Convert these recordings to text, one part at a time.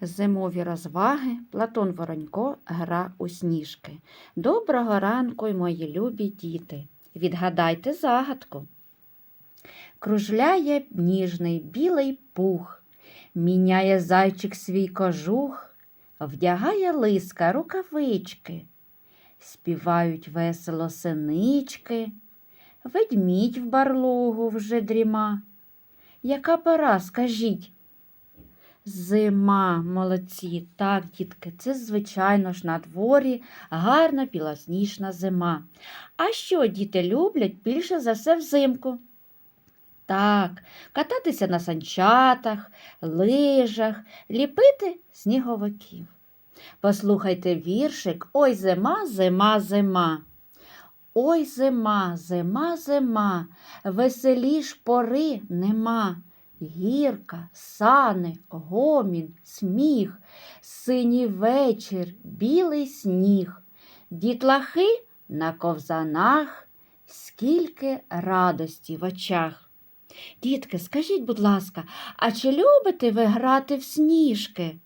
Зимові розваги Платон Воронько гра у сніжки. Доброго ранку, мої любі діти. Відгадайте загадку. Кружляє ніжний білий пух, міняє зайчик свій кожух, вдягає лиска рукавички, співають весело синички, ведмідь в барлогу вже дріма. Яка пора, скажіть? Зима, молодці, так, дітки, це, звичайно ж, на дворі гарна білосніжна зима. А що діти люблять більше за все взимку? Так, кататися на санчатах, лижах, ліпити сніговиків. Послухайте віршик Ой зима, зима, зима. Ой зима, зима, зима, веселіш пори нема. Гірка, сани, гомін, сміх, синій вечір, білий сніг, дітлахи на ковзанах, скільки радості в очах. Дітки, скажіть, будь ласка, а чи любите ви грати в сніжки?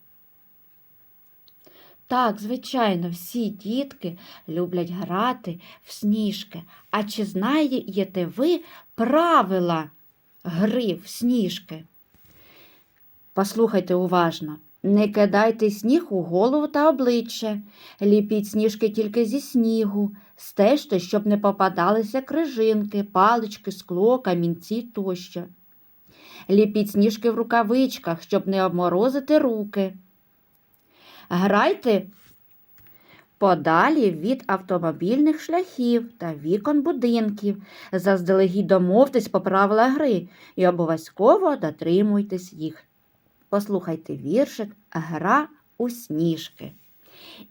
Так, звичайно, всі дітки люблять грати в сніжки. А чи знаєте ви правила гри в сніжки? Послухайте уважно. Не кидайте сніг у голову та обличчя, ліпіть сніжки тільки зі снігу, стежте, щоб не попадалися крижинки, палички, скло, камінці тощо. Ліпіть сніжки в рукавичках, щоб не обморозити руки. Грайте подалі від автомобільних шляхів та вікон будинків. Заздалегідь домовтесь по правилах гри і обов'язково дотримуйтесь їх. Послухайте віршик Гра у сніжки.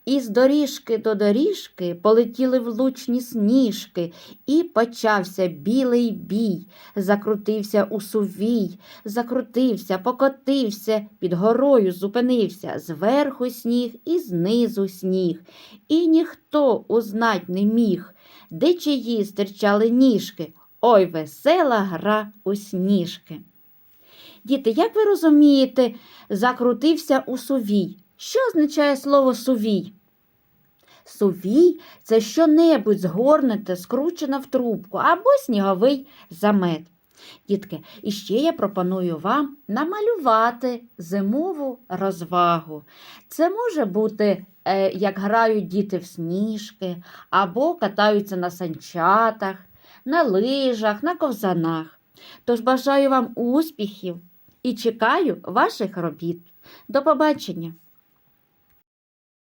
Із доріжки до доріжки полетіли влучні сніжки, і почався білий бій. Закрутився у сувій, закрутився, покотився, під горою зупинився, зверху сніг і знизу сніг. І ніхто узнать не міг, де чиї стирчали ніжки. Ой, весела гра у сніжки. Діти, як ви розумієте, закрутився у сувій? Що означає слово сувій? Сувій це що-небудь згорнуте, скручене в трубку або сніговий замет. Дітки, і ще я пропоную вам намалювати зимову розвагу. Це може бути, е, як грають діти в сніжки, або катаються на санчатах, на лижах, на ковзанах. Тож бажаю вам успіхів і чекаю ваших робіт. До побачення!